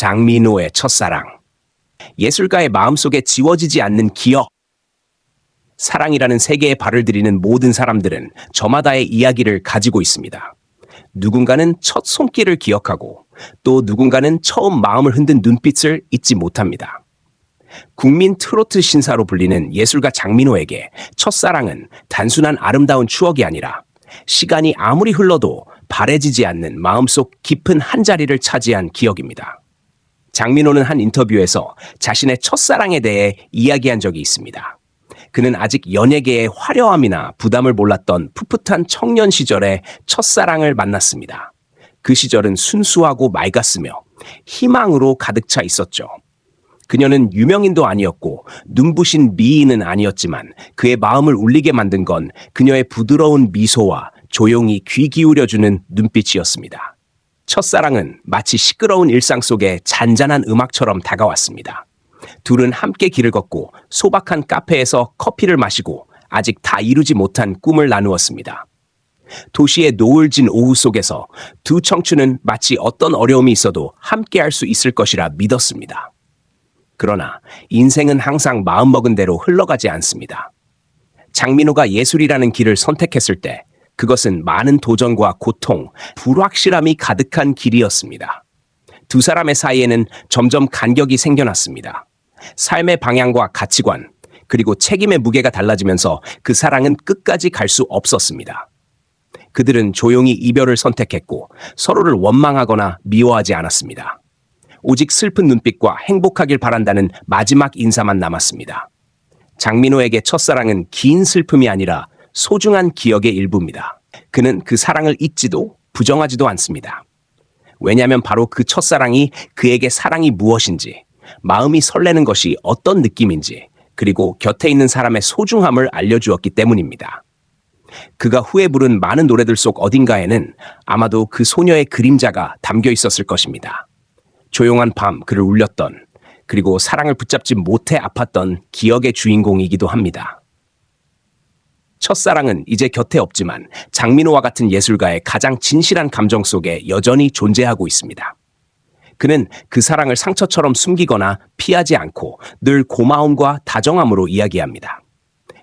장민호의 첫사랑. 예술가의 마음속에 지워지지 않는 기억. 사랑이라는 세계에 발을 들이는 모든 사람들은 저마다의 이야기를 가지고 있습니다. 누군가는 첫 손길을 기억하고 또 누군가는 처음 마음을 흔든 눈빛을 잊지 못합니다. 국민 트로트 신사로 불리는 예술가 장민호에게 첫사랑은 단순한 아름다운 추억이 아니라 시간이 아무리 흘러도 바래지지 않는 마음속 깊은 한 자리를 차지한 기억입니다. 장민호는 한 인터뷰에서 자신의 첫사랑에 대해 이야기한 적이 있습니다. 그는 아직 연예계의 화려함이나 부담을 몰랐던 풋풋한 청년 시절에 첫사랑을 만났습니다. 그 시절은 순수하고 맑았으며 희망으로 가득 차 있었죠. 그녀는 유명인도 아니었고 눈부신 미인은 아니었지만 그의 마음을 울리게 만든 건 그녀의 부드러운 미소와 조용히 귀 기울여주는 눈빛이었습니다. 첫사랑은 마치 시끄러운 일상 속에 잔잔한 음악처럼 다가왔습니다. 둘은 함께 길을 걷고 소박한 카페에서 커피를 마시고 아직 다 이루지 못한 꿈을 나누었습니다. 도시의 노을 진 오후 속에서 두 청춘은 마치 어떤 어려움이 있어도 함께 할 수 있을 것이라 믿었습니다. 그러나 인생은 항상 마음먹은 대로 흘러가지 않습니다. 장민호가 예술이라는 길을 선택했을 때 그것은 많은 도전과 고통, 불확실함이 가득한 길이었습니다. 두 사람의 사이에는 점점 간격이 생겨났습니다. 삶의 방향과 가치관, 그리고 책임의 무게가 달라지면서 그 사랑은 끝까지 갈 수 없었습니다. 그들은 조용히 이별을 선택했고 서로를 원망하거나 미워하지 않았습니다. 오직 슬픈 눈빛과 행복하길 바란다는 마지막 인사만 남았습니다. 장민호에게 첫사랑은 긴 슬픔이 아니라 소중한 기억의 일부입니다. 그는 그 사랑을 잊지도 부정하지도 않습니다. 왜냐하면 바로 그 첫사랑이 그에게 사랑이 무엇인지, 마음이 설레는 것이 어떤 느낌인지, 그리고 곁에 있는 사람의 소중함을 알려주었기 때문입니다. 그가 후에 부른 많은 노래들 속 어딘가에는 아마도 그 소녀의 그림자가 담겨 있었을 것입니다. 조용한 밤 그를 울렸던 그리고 사랑을 붙잡지 못해 아팠던 기억의 주인공이기도 합니다. 첫사랑은 이제 곁에 없지만 장민호와 같은 예술가의 가장 진실한 감정 속에 여전히 존재하고 있습니다. 그는 그 사랑을 상처처럼 숨기거나 피하지 않고 늘 고마움과 다정함으로 이야기합니다.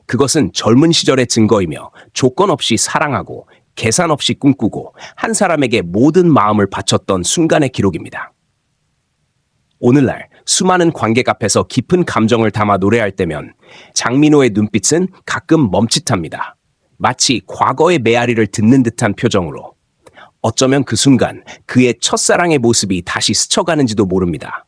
그것은 젊은 시절의 증거이며 조건 없이 사랑하고 계산 없이 꿈꾸고 한 사람에게 모든 마음을 바쳤던 순간의 기록입니다. 오늘날 수많은 관객 앞에서 깊은 감정을 담아 노래할 때면 장민호의 눈빛은 가끔 멈칫합니다. 마치 과거의 메아리를 듣는 듯한 표정으로 어쩌면 그 순간 그의 첫사랑의 모습이 다시 스쳐가는지도 모릅니다.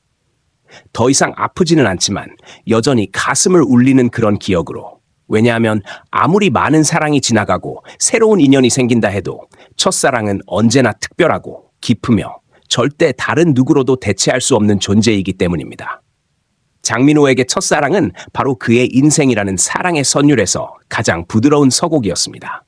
더 이상 아프지는 않지만 여전히 가슴을 울리는 그런 기억으로. 왜냐하면 아무리 많은 사랑이 지나가고 새로운 인연이 생긴다 해도 첫사랑은 언제나 특별하고 깊으며 절대 다른 누구로도 대체할 수 없는 존재이기 때문입니다. 장민호에게 첫사랑은 바로 그의 인생이라는 사랑의 선율에서 가장 부드러운 서곡이었습니다.